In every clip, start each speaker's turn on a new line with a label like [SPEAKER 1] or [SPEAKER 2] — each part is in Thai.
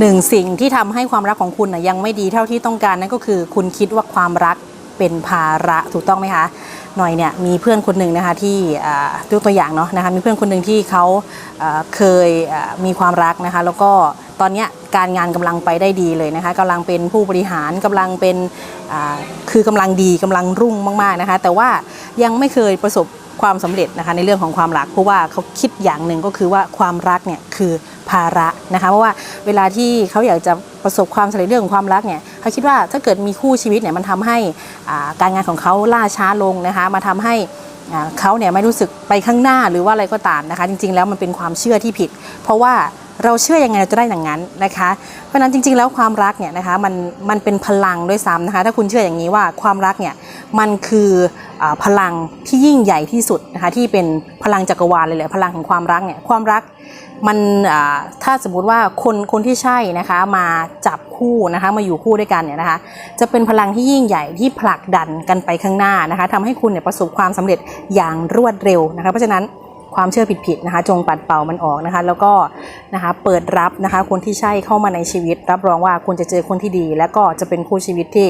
[SPEAKER 1] หนึ่งสิ่งที่ทำให้ความรักของคุณนะยังไม่ดีเท่าที่ต้องการนั่นก็คือ คุณคิดว่าความรักเป็นภาระถูกต้องไหมคะหน่อยเนี่ยมีเพื่อนคนหนึ่งนะคะที่ยกตัวอย่างเนาะนะคะมีเพื่อนคนหนึ่งที่เขาเคยมีความรักนะคะแล้วก็ตอนนี้การงานกำลังไปได้ดีเลยนะคะกำลังเป็นผู้บริหารกำลังเป็นคือกำลังดีกำลังรุ่งมากๆนะคะแต่ว่ายังไม่เคยประสบ ความสำเร็จนะคะในเรื่องของความรักเพราะว่าเขาคิดอย่างหนึ่งก็คือว่าความรักเนี่ยคือภาระนะคะเพราะว่าเวลาที่เขาอยากจะประสบความสำเร็จเรื่องของความรักเนี่ยเขาคิดว่าถ้าเกิดมีคู่ชีวิตเนี่ยมันทำให้การงานของเขาล่าช้าลงนะคะมาทำให้เขาเนี่ยไม่รู้สึกไปข้างหน้าหรือว่าอะไรก็ตามนะคะ จริงๆ แล้วมันเป็นความเชื่อที่ผิด เพราะว่าเราเชื่อยังไงเราจะได้อย่างนั้นนะคะ เพราะนั้นจริง ๆ แล้วความรักเนี่ยนะคะมันมันเป็นพลังด้วยซ้ำนะคะ ถ้าคุณเชื่ออย่างนี้ว่าความรักเนี่ย มันคืออพลังที่ยิ่งใหญ่ที่สุดนะคะที่เป็นพลังจักรวาลเลยแหละพลังของความรักเนี่ยความรักมันถ้าสมมุติว่าคนคนที่ใช่นะคะมาจับคู่นะคะมาอยู่คู่ด้วยกันเนี่ยนะคะจะเป็นพลังที่ยิ่งใหญ่ที่ผลักดันกันไปข้างหน้านะคะทำให้คุณเนี่ยประสบความสำเร็จอย่างรวดเร็วนะคะเพราะฉะนั้นความเชื่อผิดๆนะคะจงปัดเป่ามันออกนะคะแล้วก็นะคะเปิดรับนะคะคนที่ใช่เข้ามาในชีวิต รับรองว่าคุณจะเจอคนที่ดี และก็จะเป็นคู่ชีวิตที่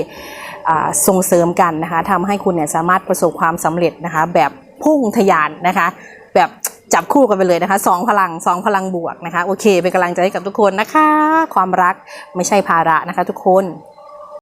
[SPEAKER 1] ส่งเสริมกันนะคะทำให้คุณเนี่ยสามารถประสบความสำเร็จนะคะ แบบพุ่งทะยานนะคะ แบบจับคู่กันไปเลยนะคะสองพลังสองพลังบวกนะคะ โอเคเป็นกำลังใจให้กับทุกคนนะคะ ความรักไม่ใช่ภาระนะคะทุกคน